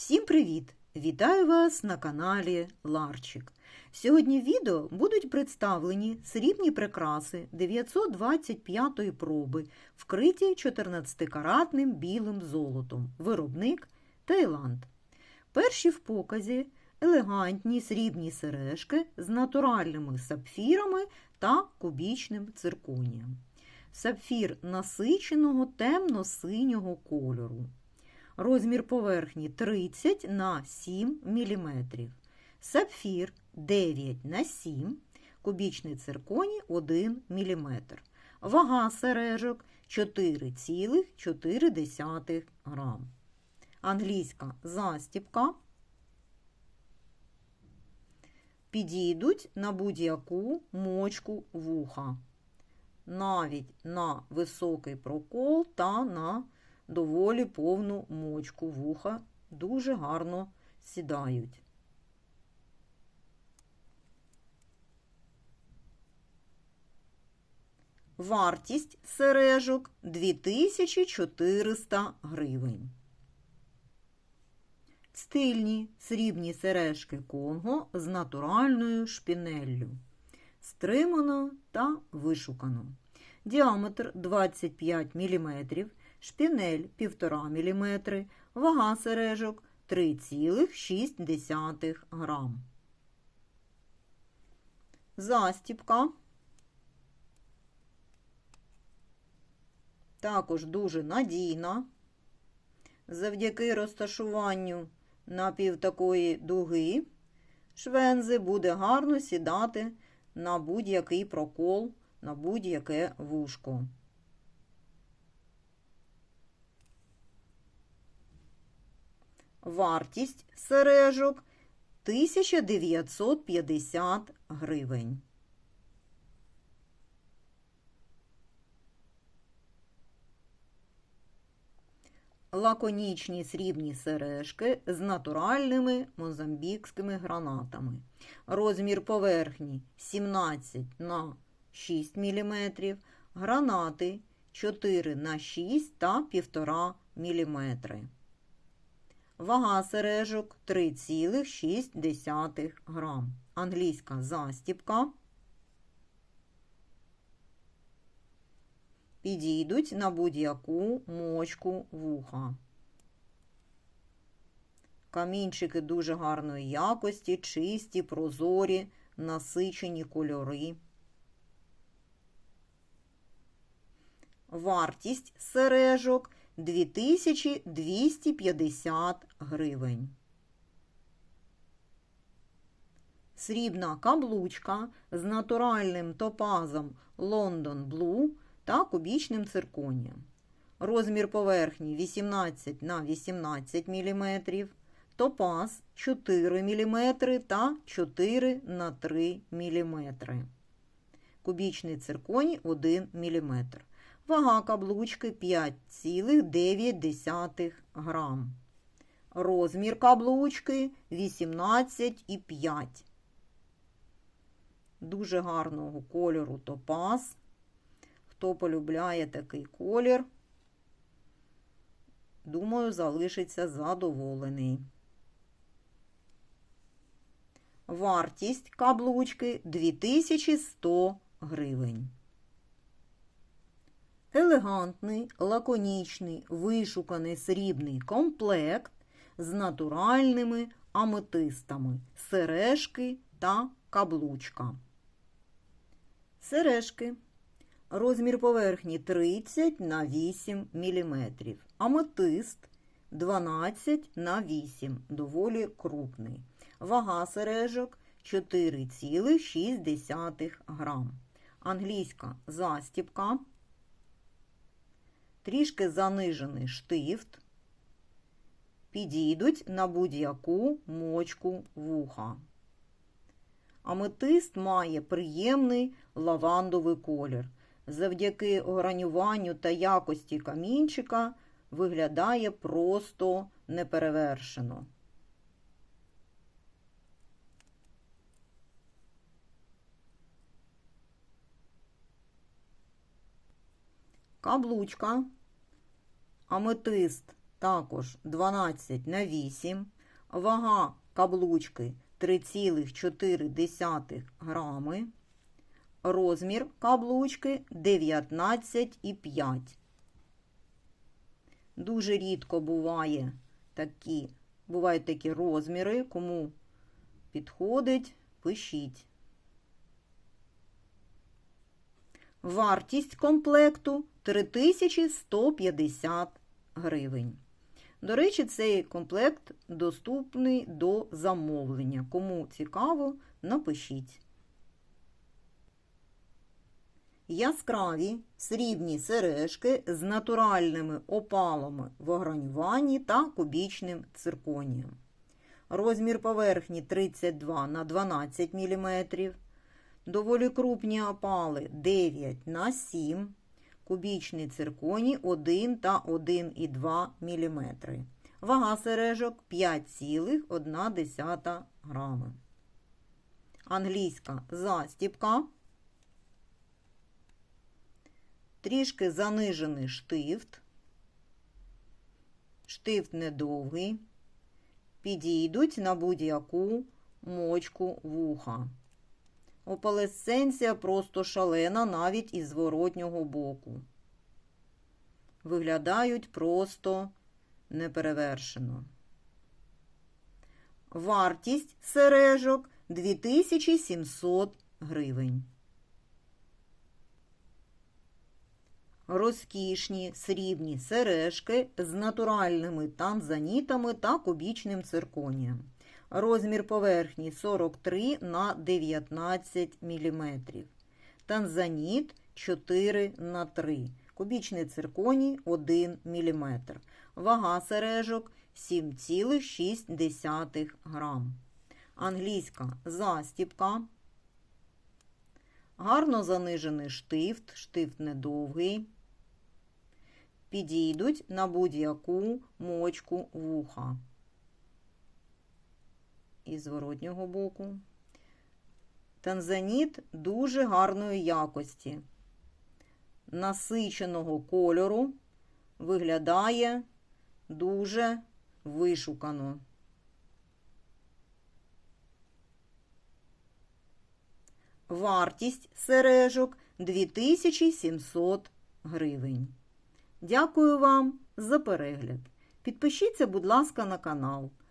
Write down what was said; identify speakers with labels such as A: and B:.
A: Всім привіт! Вітаю вас на каналі Ларчик. Сьогодні в відео будуть представлені срібні прикраси 925 проби, вкриті 14-каратним білим золотом. Виробник Таїланд. Перші в показі елегантні срібні сережки з натуральними сапфірами та кубічним цирконієм. Сапфір насиченого темно-синього кольору. Розмір поверхні 30 на 7 мм. Сапфір 9 на 7 кубічний цирконій 1 мм. Вага сережок 4,4 грам. Англійська застіпка. Підійдуть на будь-яку мочку вуха. Навіть на високий прокол та на доволі повну мочку вуха, дуже гарно сідають. Вартість сережок 2400 гривень. Стильні срібні сережки Конго з натуральною шпінеллю. Стримано та вишукано. Діаметр 25 мм, шпінель 1,5 мм, вага сережок 3,6 грам. Застіпка. Також дуже надійна. Завдяки розташуванню напів такої дуги швензи буде гарно сідати на будь-який прокол, на будь-яке вушко. Вартість сережок 1950 гривень. Лаконічні срібні сережки з натуральними мозамбікськими гранатами. Розмір поверхні 17 на 6 мм, гранати 4 на 6 та 1,5 мм. Вага сережок 3,6 грам. Англійська застіпка. Підійдуть на будь-яку мочку вуха. Камінчики дуже гарної якості, чисті, прозорі, насичені кольори. Вартість сережок 2250 гривень. Срібна каблучка з натуральним топазом London Blue та кубічним цирконієм. Розмір поверхні 18 на 18 мм, топаз 4 мм та 4 на 3 мм. Кубічний цирконій 1 мм. Вага каблучки 5,9 грам. Розмір каблучки 18,5. Дуже гарного кольору топаз. Хто полюбляє такий колір, думаю, залишиться задоволений. Вартість каблучки 2100 гривень. Елегантний, лаконічний, вишуканий срібний комплект з натуральними аметистами, сережки та каблучка. Сережки. Розмір поверхні 30 на 8 мм. Аметист 12 на 8 доволі крупний. Вага сережок 4,6 грам. Англійська застіпка. Трішки занижений штифт. Підійдуть на будь-яку мочку вуха. Аметист має приємний лавандовий колір. Завдяки огранюванню та якості камінчика виглядає просто неперевершено. Каблучка, аметист також 12 на 8, вага каблучки 3,4 грами, розмір каблучки 19,5. Дуже рідко буває такі, бувають такі розміри, кому підходить, пишіть. Вартість комплекту 3150 гривень. До речі, цей комплект доступний до замовлення. Кому цікаво, напишіть. Яскраві срібні сережки з натуральними опалами в огранюванні та кубічним цирконієм. Розмір поверхні 32 на 12 мм. Доволі крупні опали 9 на 7 кубічний цирконій 1 та 1,2 мм. Вага сережок 5,1 грами. Англійська застіпка. Трішки занижений штифт. Штифт недовгий. Підійдуть на будь-яку мочку вуха. Опалесценція просто шалена навіть із зворотнього боку. Виглядають просто неперевершено. Вартість сережок 2700 гривень. Розкішні срібні сережки з натуральними танзанітами та кубічним цирконієм. Розмір поверхні 43 на 19 мм. Танзаніт 4 на 3 Кубічний цирконій 1 мм. Вага сережок 7,6 грам. Англійська застіпка. Гарно занижений штифт, штифт недовгий. Підійдуть на будь-яку мочку вуха і зворотнього боку. Танзаніт дуже гарної якості. Насиченого кольору виглядає дуже вишукано. Вартість сережок 2700 гривень. Дякую вам за перегляд. Підпишіться, будь ласка, на канал.